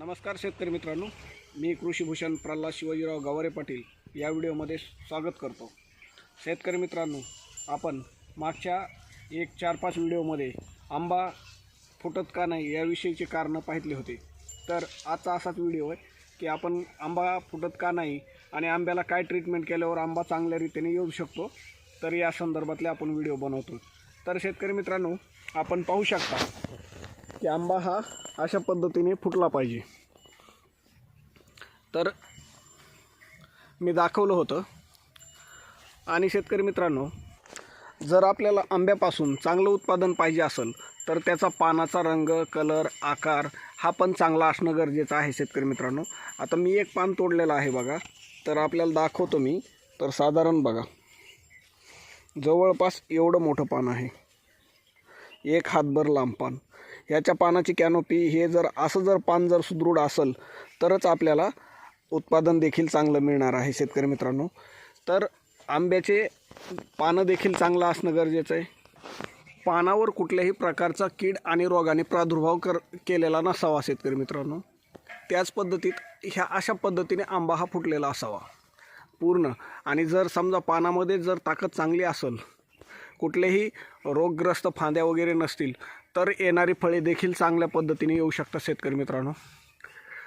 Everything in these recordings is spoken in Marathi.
नमस्कार शेतकरी मित्रांनो. मी कृषीभूषण प्रल्हाद शिवाजीराव गवारे पाटील या व्हिडिओमध्ये स्वागत करतो. शेतकरी मित्रांनो आपण मागच्या एक चार पाच व्हिडिओमध्ये आंबा फुटत का नाही याविषयीची कारणं पाहितली होती. तर आजचा असाच व्हिडिओ आहे की आपण आंबा फुटत का नाही आणि आंब्याला काय ट्रीटमेंट केल्यावर आंबा चांगल्या रीतीने येऊ शकतो तर या संदर्भातले आपण व्हिडिओ बनवतो. तर शेतकरी मित्रांनो आपण पाहू शकता की आंबा हा अशा पद्धतीने फुटला पाहिजे. तर मी दाखवलं होतं. आणि शेतकरी मित्रांनो जर आपल्याला आंब्यापासून चांगलं उत्पादन पाहिजे असेल तर त्याचा पानाचा रंग कलर आकार हा पण चांगला असणं गरजेचं आहे शेतकरी मित्रांनो. आता मी एक पान तोडलेलं आहे बघा. तर आपल्याला दाखवतो मी. तर साधारण बघा. जवळपास एवढं मोठं पान आहे. एक हातभर लांब पान. याच्या पानाची कॅनोपी हे जर असं जर पान जर सुदृढ असेल तरच आपल्याला उत्पादन देखील चांगलं मिळणार आहे शेतकरी मित्रांनो. तर आंब्याचे पानं देखील चांगलं असणं गरजेचं आहे. पानावर कुठल्याही प्रकारचा कीड आणि रोगाने प्रादुर्भाव कर केलेला नसावा शेतकरी मित्रांनो. त्याच पद्धतीत ह्या अशा पद्धतीने आंबा हा फुटलेला असावा. पूर्ण. आणि जर समजा पानामध्ये जर ताकद चांगली असेल कुठलेही रोगग्रस्त फांद्या वगैरे नसतील तर येणारी फळे देखील चांगल्या पद्धतीने येऊ शकतात शेतकरी मित्रांनो.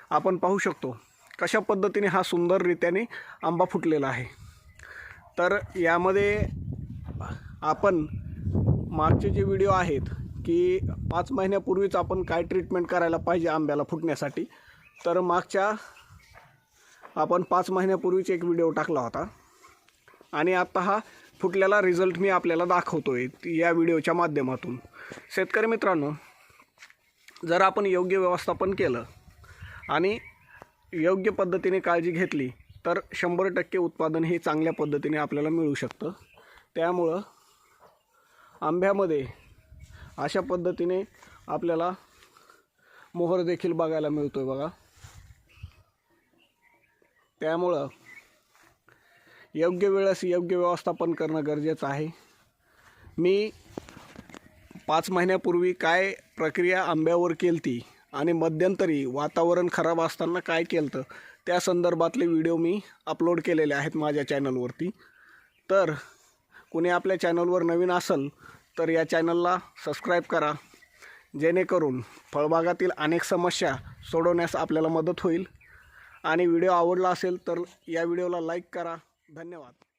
आपण पाहू शकतो कशा पद्धतीने हा सुंदररित्याने आंबा फुटलेला आहे. तर यामध्ये आपण मागचे जे व्हिडिओ आहेत की पाच महिन्यापूर्वीच आपण काय ट्रीटमेंट करायला पाहिजे आंब्याला फुटण्यासाठी तर मागच्या आपण पाच महिन्यापूर्वीच एक व्हिडिओ टाकला होता. आणि आता हा फुटलेला रिझल्ट मी आपल्याला दाखवतोय या व्हिडिओच्या माध्यमातून. शेतकरी मित्रांनो जर आपण योग्य व्यवस्थापन केलं आणि योग्य पद्धतीने काळजी घेतली तर शंभर टक्के उत्पादन हे चांगल्या पद्धतीने आपल्याला मिळू शकतं. त्यामुळं आंब्यामध्ये अशा पद्धतीने आपल्याला मोहर देखील बघायला मिळतो आहे बघा. त्यामुळं योग्य वेळेस योग्य व्यवस्थापन करणं गरजेचं आहे. मी पाच महिन्यापूर्वी काय प्रक्रिया आंब्यावर केली ती आणि मध्यंतरी वातावरण खराब असताना काय केलं तर त्या संदर्भातले व्हिडिओ मी अपलोड केलेले आहेत माझ्या चॅनलवरती. तर कुणी आपल्या चॅनलवर नवीन असेल तर या चॅनलला सबस्क्राईब करा जेणेकरून फळबागातील अनेक समस्या सोडवण्यास आपल्याला मदत होईल. आणि व्हिडिओ आवडला असेल तर या व्हिडिओला लाईक करा धन्यवाद.